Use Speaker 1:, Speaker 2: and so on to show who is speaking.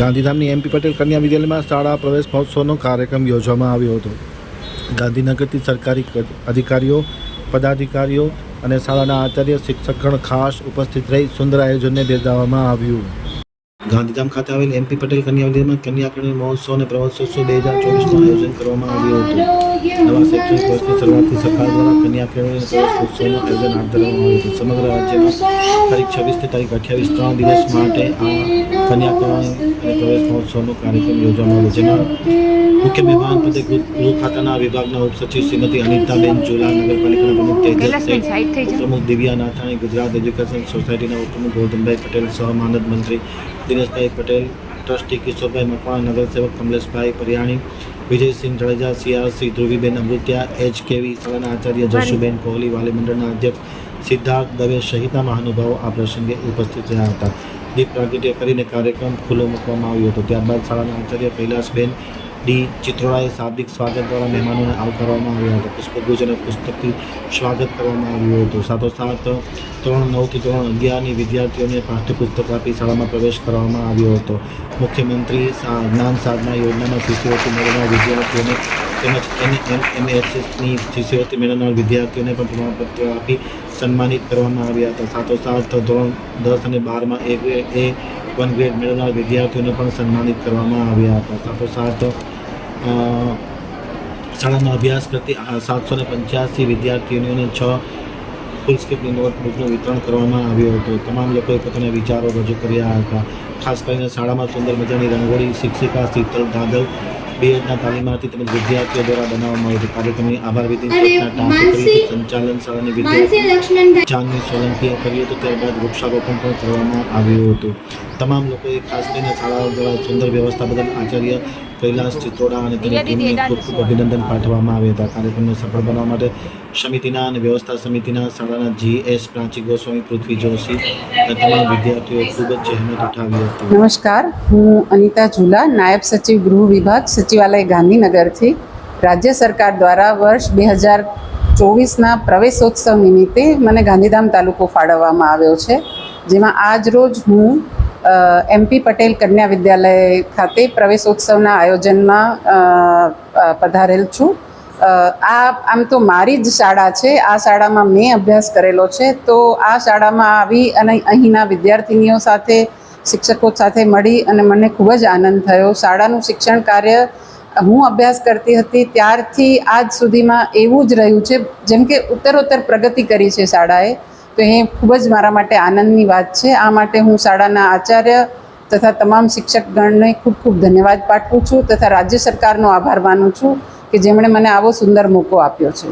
Speaker 1: ગાંધીધામની MP Patel કન્યા વિદ્યાલયમાં શાળા પ્રવેશ મહોત્સવનો કાર્યક્રમ યોજવામાં આવ્યો હતો. ગાંધીનગરથી સરકારી અધિકારીઓ, પદાધિકારીઓ અને શાળાના આચાર્ય, શિક્ષકગણ ખાસ ઉપસ્થિત રહી સુંદર આયોજનને બિરદાવવામાં આવ્યું. ગાંધીધામ ખાતે આવેલ એમપી પટેલ કન્યા વિદ્યાલયમાં કન્યાકર્ણી મહોત્સવ અને પ્રવેશોત્સવ બે હજાર ચોવીસનું આયોજન કરવામાં આવ્યું હતું. નવા શૈક્ષણિક વર્ષની શરૂઆતથી સરકાર દ્વારા કન્યાકર્ણી પ્રવેશોત્સવનું આયોજન હાથ ધરવામાં આવ્યું હતું. સમગ્ર રાજ્યમાં તારીખ છવ્વીસથી તારીખ અઠ્યાવીસ ત્રણ દિવસ માટે આ અને પ્રવેશ મહોત્સવનો કાર્યક્રમ યોજવામાં આવ્યો જેમાં મુખ્ય મહેમાન પદે ગૃહ ખાતાના વિભાગના ઉપસચિવ શ્રીમતી અનિતાબેન ઝુલા નગરપાલિકાના પ્રમુખ તેજસ. પ્રમુખ દિવ્યા નાથાણી ગુજરાત એજ્યુકેશન સોસાયટીના ઉપપ્રમુખ ગૌતમભાઈ પટેલ સહમાનદ મંત્રી Dineshbhai Patel trustee Kishorbhai Makwana નગરસેવક Kamleshbhai Pariyani Vijaysinh Jadeja CRC Dhruviben Amrutya H KV શાળાના આચાર્ય જશુબેન કોહલી વાલી મંડળના અધ્યક્ષ સિદ્ધાર્થ દવે સહિતના મહાનુભાવો આ પ્રસંગે ઉપસ્થિત રહ્યા હતા. દીપ પ્રાગટ્ય કરીને કાર્યક્રમ ખુલ્લો મૂકવામાં આવ્યો હતો. ત્યારબાદ શાળાના આચાર્ય કૈલાસબેન ડી ચિત્રોડાએ શાબ્દિક સ્વાગત દ્વારા મહેમાનોને આવકારવામાં આવ્યા હતા. પુષ્પગુજ અને પુસ્તકથી સ્વાગત કરવામાં આવ્યું હતું. સાથોસાથ ત્રણ નવથી ત્રણ અગિયારની વિદ્યાર્થીઓને પાઠ્યપુસ્તક આપી શાળામાં પ્રવેશ કરવામાં આવ્યો હતો. મુખ્યમંત્રી જ્ઞાન સાધના યોજનામાં શિષ્યવૃત્તિ મેળવનાર વિદ્યાર્થીઓને તેમજ એન એમ એમએસએસની શિષ્યવૃત્તિ મેળવનાર વિદ્યાર્થીઓને પણ પ્રમાણપત્ર આપી સન્માનિત કરવામાં આવ્યા હતા. સાથોસાથ ધોરણ દસ અને બારમાં એ એ વન ગ્રેડ મેળવનાર વિદ્યાર્થીઓને પણ સન્માનિત કરવામાં આવ્યા હતા. સાથોસાથ શાળામાં અભ્યાસ કરતી સાતસો ને પંચ્યાસી વિદ્યાર્થીઓને છ ફૂલસ્કેપની નોટબુકનું વિતરણ કરવામાં આવ્યું હતું. તમામ લોકોએ પોતાના વિચારો રજૂ કર્યા હતા. ખાસ કરીને શાળામાં સુંદર મજાની રંગોળી, શિક્ષિકા શીતલ દાદલ બીએડના તાલીમાર્થી તેમજ વિદ્યાર્થીઓ દ્વારા બનાવવામાં આવી હતું કાર્યક્રમની આભાર વિધિ કરી સંચાલન શાળાની વિદ્યાર્થી ચાંદની સોલંકીએ કર્યું હતું ત્યારબાદ વૃક્ષારોપણ પણ કરવામાં આવ્યું હતું. તમામ લોકોએ ખાસ કરીને શાળાઓ દ્વારા સુંદર વ્યવસ્થા બદલ આચાર્ય કૈલાસ ચિત્રોડા અને તેની ટીમને ખૂબ ખૂબ અભિનંદન પાઠવવામાં આવ્યા હતા. કાર્યક્રમને સફળ બનાવવા માટે સમિતિના અને વ્યવસ્થા સમિતિના શાળાના જીએસ પ્રાચી ગોસ્વામી પૃથ્વી જોશી અને તમામ વિદ્યાર્થીઓએ ખૂબ જ જહેમત ઉઠાવી હતી.
Speaker 2: નમસ્કાર. હું અનિતા ઝુલા નાયબ સચિવ ગૃહ વિભાગ સચિવાલય ગાંધીનગરથી. રાજ્ય સરકાર દ્વારા વર્ષ બે હજાર ચોવીસના પ્રવેશોત્સવ નિમિત્તે મને ગાંધીધામ તાલુકો ફાળવવામાં આવ્યો છે જેમાં આજ રોજ હું એમપી પટેલ કન્યા વિદ્યાલય ખાતે પ્રવેશોત્સવના આયોજનમાં પધારેલ છું. આ, આમ તો મારી જ શાળા છે, આ શાળામાં મેં અભ્યાસ કરેલો છે, તો આ શાળામાં આવી અને અહીંના વિદ્યાર્થિનીઓ સાથે, શિક્ષકો સાથે મળી અને મને ખૂબ જ આનંદ થયો. શાળાનું શિક્ષણ કાર્ય હું અભ્યાસ કરતી હતી, ત્યારથી આજ સુધીમાં એવું જ રહ્યું છે, જેમ કે ઉત્તરોત્તર પ્રગતિ કરી છે શાળાએ. તો એ ખૂબ જ મારા માટે આનંદની વાત છે. આ માટે હું શાળાના આચાર્ય તથા તમામ શિક્ષકગણને ખૂબ ખૂબ ધન્યવાદ પાઠવું છું તથા રાજ્ય સરકારનો આભાર માનું છું કે જેમણે મને આવો સુંદર મોકો આપ્યો છે.